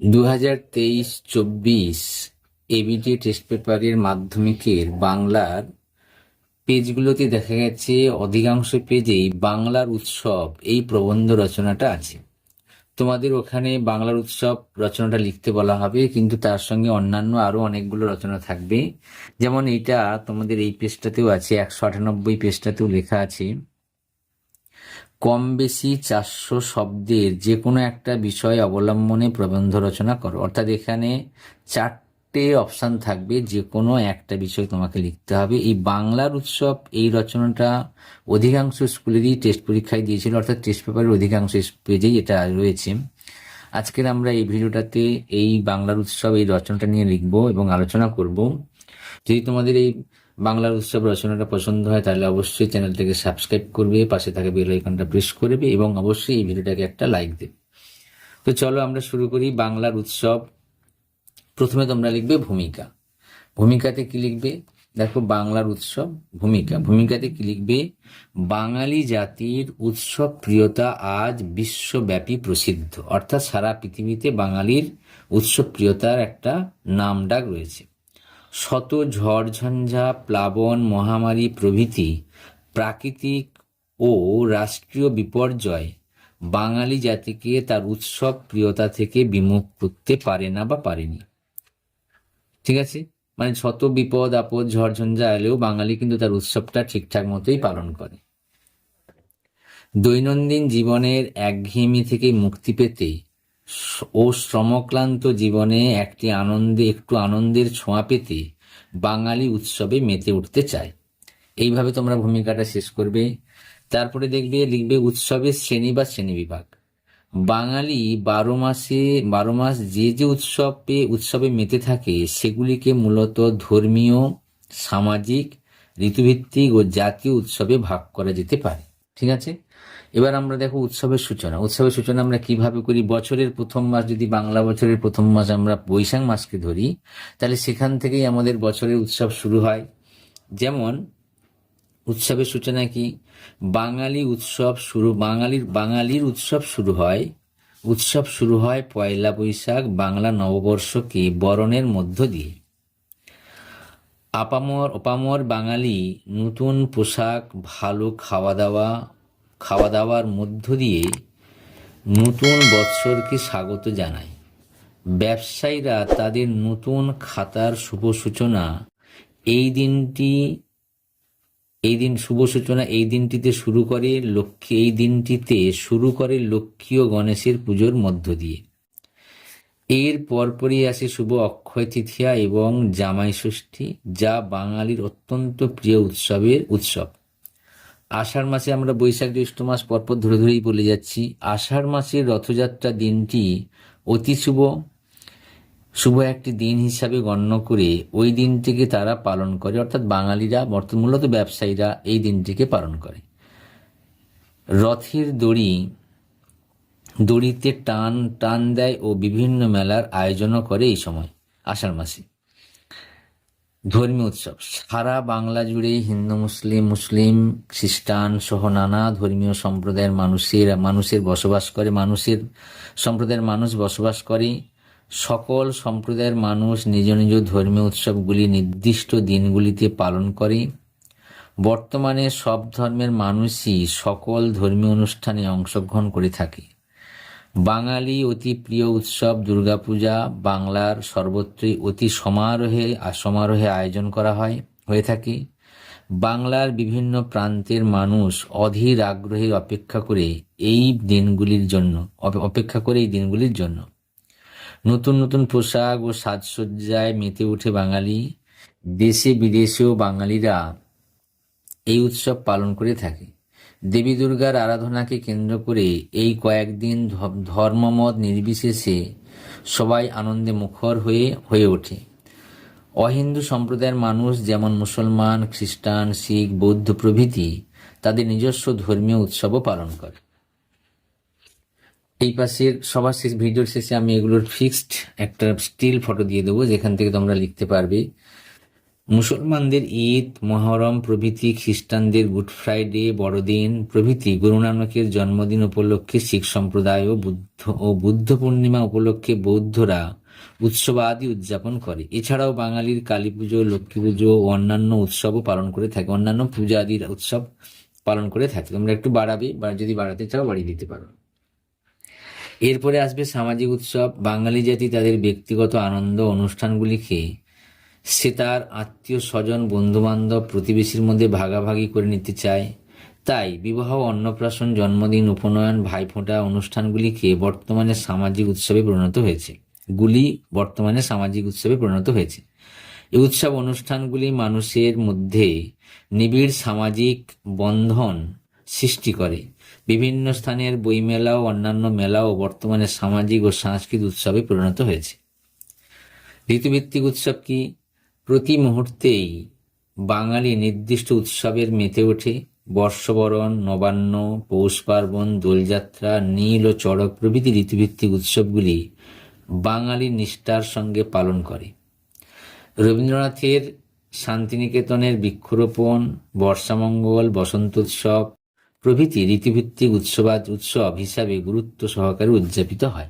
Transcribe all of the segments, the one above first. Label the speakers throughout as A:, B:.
A: দু হাজার তেইশ চব্বিশ টেস্ট পেপারের মাধ্যমিকের বাংলার পেজগুলোতে দেখা গেছে, অধিকাংশ পেজেই বাংলার উৎসব, এই প্রবন্ধ রচনাটা আছে। তোমাদের ওখানে বাংলার উৎসব রচনাটা লিখতে বলা হবে, কিন্তু তার সঙ্গে অন্যান্য আরও অনেকগুলো রচনা থাকবে। যেমন এইটা তোমাদের এই পেজটাতেও আছে, একশো আটানব্বই পেজটাতেও লেখা আছে। কম বেশি চারশো শব্দের যে কোনো একটা বিষয় অবলম্বনে প্রবন্ধ রচনা করো। অর্থাৎ এখানে চারটে অপশান থাকবে যে কোনো একটা বিষয় তোমাকে লিখতে হবে। এই বাংলার উৎসব এই রচনাটা অধিকাংশ স্কুলেরই টেস্ট পরীক্ষায় দিয়েছিল, অর্থাৎ টেস্ট পেপারের অধিকাংশ পেজেই এটা রয়েছে। আজকের আমরা এই ভিডিওটাতে এই বাংলার উৎসব এই রচনাটা নিয়ে লিখব এবং আলোচনা করব। যদি তোমাদের এই বাংলার উৎসব রচনাটা পছন্দ হয়, তাহলে অবশ্যই চ্যানেলটাকে সাবস্ক্রাইব করবে, পাশে থাকা বেল আইকনটা প্রেস করবে এবং অবশ্যই এই ভিডিওটাকে একটা লাইক দেবে। তো চলো আমরা শুরু করি বাংলার উৎসব। প্রথমে তোমরা লিখবে ভূমিকা। ভূমিকাতে কি লিখবে? দেখো বাংলার উৎসব, ভূমিকা। ভূমিকাতে কি লিখবে? বাঙালি জাতির উৎসব প্রিয়তা আজ বিশ্বব্যাপী প্রসিদ্ধ। অর্থাৎ সারা পৃথিবীতে বাঙালির উৎসব প্রিয়তার একটা নাম ডাক রয়েছে। শত ঝড়ঝঞ্ঝা প্লাবন মহামারী প্রভৃতি প্রাকৃতিক ও রাষ্ট্রীয় বিপর্যয় বাঙালি জাতিকে তার উৎসব প্রিয়তা থেকে বিমুখ করতে পারে না বা পারেনি। ঠিক আছে? মানে শত বিপদ, আপদ, ঝড়ঝঞ্ঝা এলেও বাঙালি কিন্তু তার উৎসবটা ঠিকঠাক মতোই পালন করে। দৈনন্দিন জীবনের একঘেয়েমি থেকে মুক্তি পেতে স- ও শ্রমক্লান্ত জীবনে একটি আনন্দে, একটু আনন্দের ছোঁয়া পেতে বাঙালি উৎসবে মেতে উঠতে চায়। এইভাবে তোমরা ভূমিকাটা শেষ করবে। তারপরে দেখবে, লিখবে উৎসবের শ্রেণি বা শ্রেণি বিভাগ। বাঙালি বারো মাসে, বারো মাস যে যে উৎসবে উৎসবে মেতে থাকে, সেগুলিকে মূলত ধর্মীয়, সামাজিক, ঋতুভিত্তিক ও জাতীয় উৎসবে ভাগ করা যেতে পারে। ঠিক আছে? এবার আমরা দেখো উৎসবের সূচনা। উৎসবের সূচনা আমরা কীভাবে করি? বছরের প্রথম মাস যদি বাংলা বছরের প্রথম মাস আমরা বৈশাখ মাসকে ধরি, তাহলে সেখান থেকেই আমাদের বছরের উৎসব শুরু হয়। যেমন, উৎসবের সূচনা কি? বাঙালি উৎসব শুরু, বাঙালির বাঙালির উৎসব শুরু হয়। উৎসব শুরু হয় পয়লা বৈশাখ, বাংলা নববর্ষকে বরণের মধ্য দিয়ে। আপামর অপামর বাঙালি নতুন পোশাক, ভালো খাওয়া দাওয়া খাওয়া দাওয়ার মধ্য দিয়ে নতুন বৎসরকে স্বাগত জানায় ব্যবসায়ীরা তাদের নতুন খাতার শুভ সূচনা এই দিনটি, এই দিন শুভ সূচনা এই দিনটিতে শুরু করে লক্ষ্মী, এই দিনটিতে শুরু করে লক্ষ্মী ও গণেশের পুজোর মধ্য দিয়ে। এর পরপরই আসে শুভ অক্ষয় তৃতীয়া এবং জামাই ষষ্ঠী যা বাঙালির অত্যন্ত প্রিয় উৎসবের উৎসব। আষাঢ় মাসে আমরা বৈশাখ জ্যৈষ্ঠ মাস পরপর ধরে ধরেই বলে যাচ্ছি। আষাঢ় মাসের রথযাত্রা দিনটি অতি শুভ। শুভ একটি দিন হিসাবে গণ্য করে ওই দিনটিকে তারা পালন করে। অর্থাৎ বাঙালিরা, বর্তমান মূলত ব্যবসায়ীরা এই দিনটিকে পালন করে। রথের দড়ি, দড়িতে টান টান দেয় ও বিভিন্ন মেলার আয়োজনও করে এই সময়, আষাঢ় মাসে। ধর্মীয় উৎসব। সারা বাংলা জুড়ে হিন্দু, মুসলিম মুসলিম, খ্রিস্টান সহ নানা ধর্মীয় সম্প্রদায়ের মানুষের মানুষের বসবাস করে, মানুষের সম্প্রদায়ের মানুষ বসবাস করে। সকল সম্প্রদায়ের মানুষ নিজ নিজ ধর্মীয় উৎসবগুলি নির্দিষ্ট দিনগুলিতে পালন করে। বর্তমানে সব ধর্মের মানুষই সকল ধর্মীয় অনুষ্ঠানে অংশগ্রহণ করে থাকে। বাঙালি অতি প্রিয় উৎসব দুর্গাপূজা, বাংলার সর্বত্রই অতি সমারোহে সমারোহে আয়োজন করা হয়, হয়ে থাকে। বাংলার বিভিন্ন প্রান্তের মানুষ অধীর আগ্রহে অপেক্ষা করে এই দিনগুলির জন্য অপেক্ষা করে এই দিনগুলির জন্য। নতুন নতুন পোশাক ও সাজসজ্জায় মেতে ওঠে বাঙালি। দেশে বিদেশেও বাঙালিরা এই উৎসব পালন করে থাকে। দেবী দুর্গার আরাধনাকে কেন্দ্র করে এই কয়েকদিন ধর্মমত নির্বিশেষে সবাই আনন্দে মুখর হয়ে হয়ে ওঠে। অহিন্দু সম্প্রদায়ের মানুষ যেমন মুসলমান, খ্রিস্টান, শিখ, বৌদ্ধ প্রভৃতি তাদের নিজস্ব ধর্মীয় উৎসবও পালন করে। এই পাশের সবার শেষ ভিডিওর শেষে আমি এগুলোর ফিক্সড একটা স্টিল ফটো দিয়ে দেবো, যেখান থেকে তোমরা লিখতে পারবে। মুসলমানদের ঈদ, মহরম, প্রভৃতি, খ্রিস্টানদের গুড ফ্রাইডে, বড়দিন, প্রভৃতি গুরু নানকের জন্মদিন উপলক্ষে শিখ সম্প্রদায় ও বুদ্ধ ও বুদ্ধ পূর্ণিমা উপলক্ষে বৌদ্ধরা উৎসব আদি উদযাপন করে। এছাড়াও বাঙালির কালী পুজো, লক্ষ্মী পুজো ও অন্যান্য উৎসবও পালন করে থাকে। অন্যান্য পূজা আদির উৎসব পালন করে থাকে। তোমরা একটু বাড়াবে, বা যদি বাড়াতে চাও বাড়িয়ে দিতে পারো। এরপরে আসবে সামাজিক উৎসব। বাঙালি জাতি তাদের ব্যক্তিগত আনন্দ অনুষ্ঠানগুলিকে সে তার আত্মীয়, স্বজন, বন্ধুবান্ধব, প্রতিবেশীর মধ্যে ভাগাভাগি করে নিতে চায়। তাই বিবাহ, অন্নপ্রাশন, জন্মদিন, উপনয়ন, ভাইফোঁটা অনুষ্ঠানগুলিকে বর্তমানে সামাজিক উৎসবে পরিণত হয়েছে। গুলি বর্তমানে সামাজিক উৎসবে পরিণত হয়েছে। এই উৎসব অনুষ্ঠানগুলি মানুষের মধ্যে নিবিড় সামাজিক বন্ধন সৃষ্টি করে। বিভিন্ন স্থানের বইমেলা ও অন্যান্য মেলাও বর্তমানে সামাজিক ও সাংস্কৃতিক উৎসবে পরিণত হয়েছে। ঋতুভিত্তিক উৎসব কি? প্রতি মুহূর্তেই বাঙালি নির্দিষ্ট উৎসবের মেতে ওঠে। বর্ষবরণ, নবান্ন, পৌষ পার্বণ, দোলযাত্রা, নীল ও চড়ক প্রভৃতি ঋতুভিত্তিক উৎসবগুলি বাঙালি নিষ্ঠার সঙ্গে পালন করে। রবীন্দ্রনাথের শান্তিনিকেতনের বৃক্ষরোপণ, বর্ষামঙ্গল, বসন্ত উৎসব প্রভৃতি ঋতুভিত্তিক উৎসবাদ উৎসব হিসাবে গুরুত্ব সহকারে উদযাপিত হয়।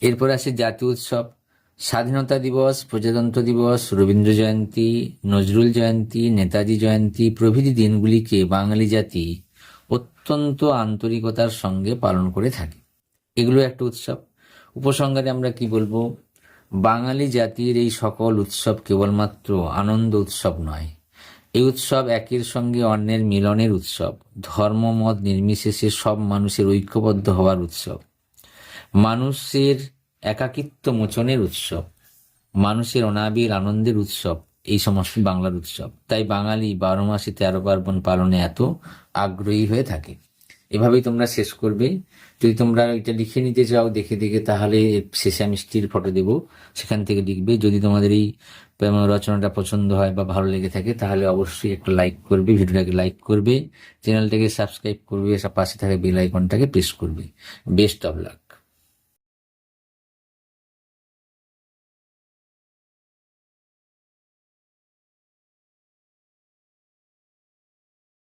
A: এরপর আসে জাতীয় উৎসব। স্বাধীনতা দিবস, প্রজাতন্ত্র দিবস, রবীন্দ্র জয়ন্তী, নজরুল জয়ন্তী, নেতাজি জয়ন্তী প্রভৃতি দিনগুলিকে বাঙালি জাতি অত্যন্ত আন্তরিকতার সঙ্গে পালন করে থাকে। এগুলো একটা উৎসব। উপসংহারে আমরা কি বলব? বাঙালি জাতির এই সকল উৎসব কেবলমাত্র আনন্দ উৎসব নয়। এই উৎসব একের সঙ্গে অন্যের মিলনের উৎসব। ধর্মমত নির্বিশেষে সব মানুষের ঐক্যবদ্ধ হওয়ার উৎসব। মানুষের একাকিত্ব মোচনের উৎসব, মানুষের অনাবিল আনন্দের উৎসব, এই সমস্ত বাংলার উৎসব। তাই বাঙালি বারো মাসে তেরো পার্বণ পালনে এত আগ্রহী হয়ে থাকে। এভাবেই তোমরা শেষ করবে। যদি তোমরা এটা লিখে নিতে চাও দেখে দেখে, তাহলে শেষে আমি স্টিল ফটো দেবো। সেখান থেকে লিখবে। যদি তোমাদের এই রচনাটা পছন্দ হয় বা ভালো লেগে থাকে, তাহলে অবশ্যই একটা লাইক করবে, ভিডিওটাকে লাইক করবে, চ্যানেলটাকে সাবস্ক্রাইব করবে, পাশে থাকা বেল আইকনটাকে প্রেস করবে। Best of luck.